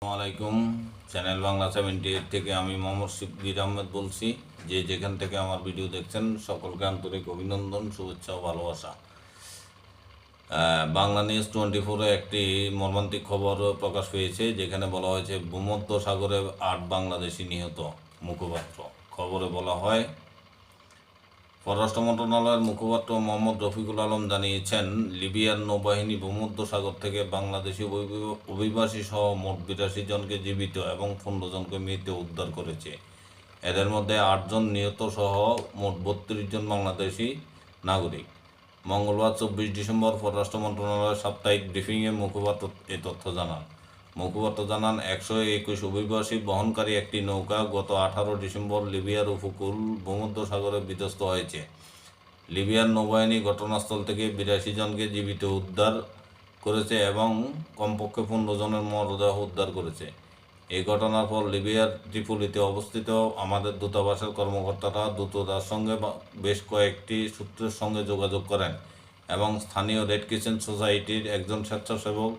আসসালামাইকুম channel Bangla seventy eight থেকে আমি মোহাম্মদ শিবগির আহমেদ বলছি। যে যেখান থেকে আমার ভিডিও দেখছেন, সকলকে আন্তরিক অভিনন্দন, শুভেচ্ছা ও ভালোবাসা। বাংলা নিউজ টোয়েন্টি ফোরে একটি মর্মান্তিক খবর প্রকাশ পেয়েছে, যেখানে বলা হয়েছে ভূমধ্য সাগরে আট বাংলাদেশি নিহত মুখপাত্র। খবরে বলা হয় পররাষ্ট্র মন্ত্রণালয়ের মুখপাত্র মোহাম্মদ রফিকুল আলম জানিয়েছেন, লিবিয়ার নৌবাহিনী ভূমধ্য সাগর থেকে বাংলাদেশি অভিব- অভিবাসী সহ মোট বিরাশি জনকে জীবিত এবং পনেরো জনকে মৃত উদ্ধার করেছে। এদের মধ্যে আটজন নিহত সহ মোট বত্রিশ জন বাংলাদেশি নাগরিক। মঙ্গলবার চব্বিশ ডিসেম্বর পররাষ্ট্র মন্ত্রণালয়ের সাপ্তাহিক ব্রিফিংয়ে মুখপাত্র এ তথ্য জানান। মুখপাত্র জানান, একশো একুশ অভিবাসী বহনকারী একটি নৌকা গত আঠারো ডিসেম্বর লিবিয়ার উপকূল ভূমধ্য সাগরে বিধ্বস্ত হয়েছে। লিবিয়ার নৌবাহিনী ঘটনাস্থল থেকে বিরাশি জনকে জীবিত উদ্ধার করেছে এবং কমপক্ষে পনেরো জনের মরদেহ উদ্ধার করেছে। এই ঘটনার পর লিবিয়ার ত্রিপুলিতে অবস্থিত আমাদের দূতাবাসের কর্মকর্তারা দূততার সঙ্গে বেশ কয়েকটি সূত্রের সঙ্গে যোগাযোগ করেন এবং স্থানীয় রেড কিচেন সোসাইটির একজন স্বেচ্ছাসেবক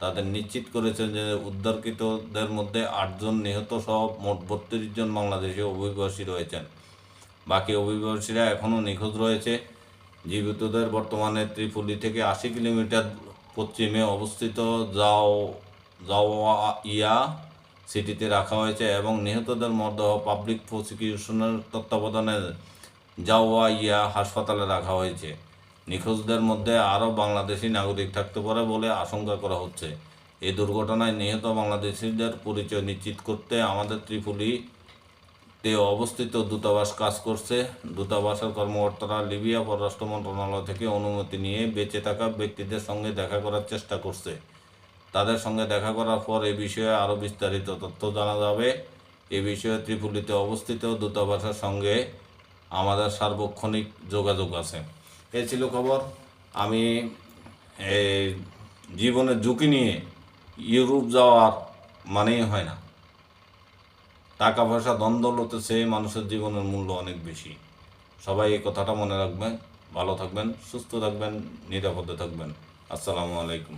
তাদের নিশ্চিত করেছেন যে উদ্ধারকৃতদের মধ্যে আটজন নিহত সহ মোট বত্রিশ জন বাংলাদেশি অভিবাসী রয়েছেন। বাকি অভিবাসীরা এখনও নিখোঁজ রয়েছে। জীবিতদের বর্তমানে ত্রিপুলি থেকে আশি কিলোমিটার পশ্চিমে অবস্থিত যাও জাওয়া সিটিতে রাখা হয়েছে এবং নিহতদের মরদেহ পাবলিক প্রসিকিউশনের তত্ত্বাবধানে জাওয়া হাসপাতালে রাখা হয়েছে। নিখোঁজদের মধ্যে আরও বাংলাদেশি নাগরিক থাকতে পারে বলে আশঙ্কা করা হচ্ছে। এই দুর্ঘটনায় নিহত বাংলাদেশিদের পরিচয় নিশ্চিত করতে আমাদের ত্রিপুলি তে অবস্থিত দূতাবাস কাজ করছে। দূতাবাসের কর্মকর্তারা লিবিয়া পররাষ্ট্র মন্ত্রণালয় থেকে অনুমতি নিয়ে বেঁচে থাকা ব্যক্তিদের সঙ্গে দেখা করার চেষ্টা করছে। তাদের সঙ্গে দেখা করার পর এ বিষয়ে আরও বিস্তারিত তথ্য জানা যাবে। এ বিষয়ে ত্রিপুলিতে অবস্থিত দূতাবাসের সঙ্গে আমাদের সার্বক্ষণিক যোগাযোগ আছে। এই ছিল খবর। আমি এই জীবনের ঝুঁকি নিয়ে ইউরোপ যাওয়ার মানেই হয় না। টাকা পয়সা দ্বন্দ্বলতে চেয়ে মানুষের জীবনের মূল্য অনেক বেশি। সবাই এই কথাটা মনে রাখবেন ভালো থাকবেন, সুস্থ থাকবেন, নিরাপদে থাকবেন। আসসালামু আলাইকুম।